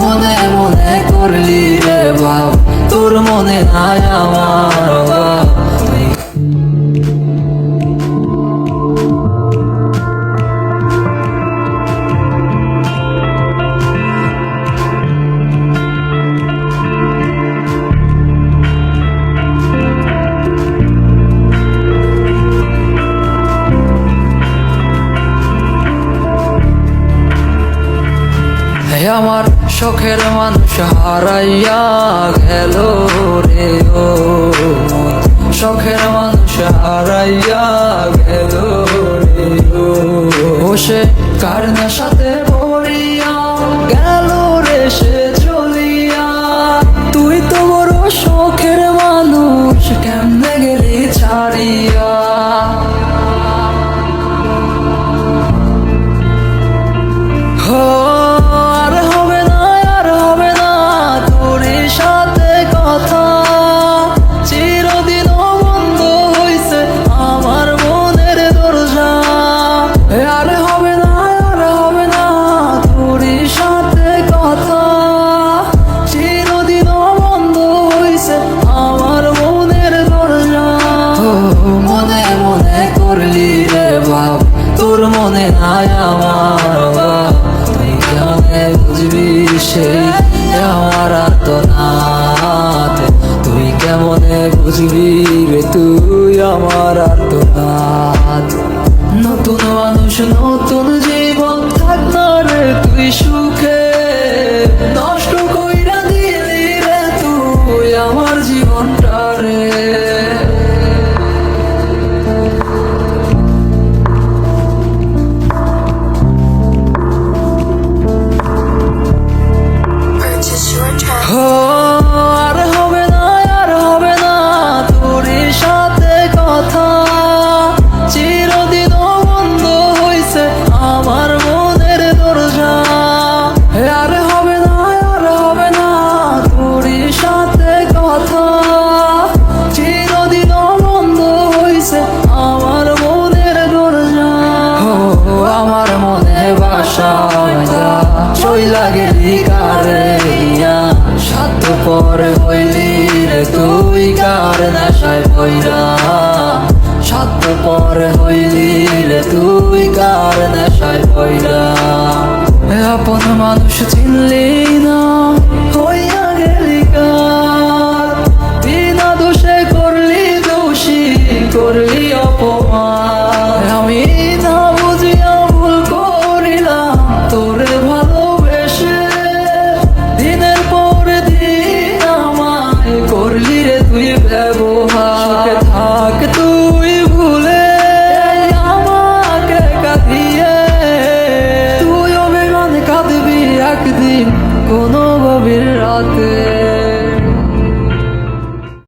মনে মনে করলি রে বাপ তোর মনে নাই আমার। আমার শখের মানুষ হারাইয়া গেল রে ও। শখের মানুষ হারাইয়া গেল রে ও সে কার সাথে মনে মনে করলি রে বাপ, তোর মনে নাই আমার অভাব। তুই কেমনে বুঝবি সেই আমার তো নাথ তুই কেমনে বুঝবি রে তুই আমার তো নতুন মানুষ, নতুন জীবন থাক না রে কারে সাত পরে হইলি রে তুই কার নেশায় পইরা? সাত পরে হইলি রে তুই কার নেশায় পইরা? আপন মানুষ চিনলি একদিন কোনো গভীর রাতে।